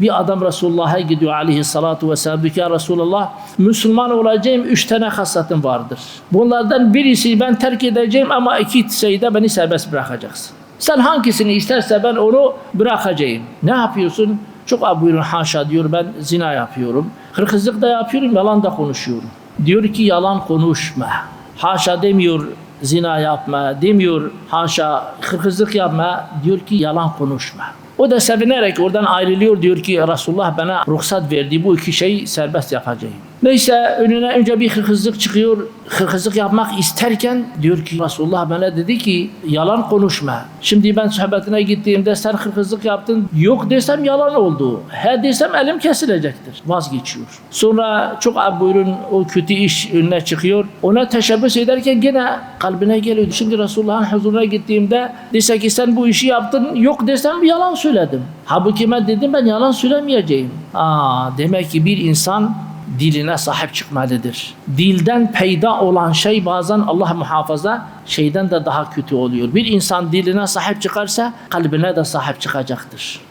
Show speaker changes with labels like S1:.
S1: Bir adam Resulullah'a gidiyor aleyhissalatu vesselam. Ya Resulullah Müslüman olacağım üç tane hasatım vardır. Bunlardan birisi ben terk edeceğim ama iki şeyde beni serbest bırakacaksın. Sen hangisini isterse ben onu bırakacağım. Ne yapıyorsun? Çok buyurun haşa diyor ben zina yapıyorum. Hırkızlık da yapıyorum yalan da konuşuyorum. Diyor ki yalan konuşma. Haşa demiyor zina yapma, demiyor haşa hırkızlık yapma. Diyor ki yalan konuşma. O da sevinerek oradan ayrılıyor diyor ki Resulullah bana ruhsat verdi bu iki şeyi serbest yapacağım. Neyse önüne önce bir hırkızlık çıkıyor. Hırkızlık yapmak isterken diyor ki Resulullah bana dedi ki yalan konuşma. Şimdi ben sohbetine gittiğimde sen hırkızlık yaptın. Yok desem yalan oldu. He desem elim kesilecektir. Vazgeçiyor. Sonra çok buyurun o kötü iş önüne çıkıyor. Ona teşebbüs ederken gene kalbine geliyor. Şimdi Resulullah'ın huzuruna gittiğimde dese ki sen bu işi yaptın. Yok desem yalan söyledim. Halbuki ben dedim ben yalan söylemeyeceğim. Aa, demek ki bir insan diline sahip çıkmalıdır. Dilden peyda olan şey bazen Allah muhafaza şeyden de daha kötü oluyor. Bir insan diline sahip çıkarsa kalbine de sahip çıkacaktır.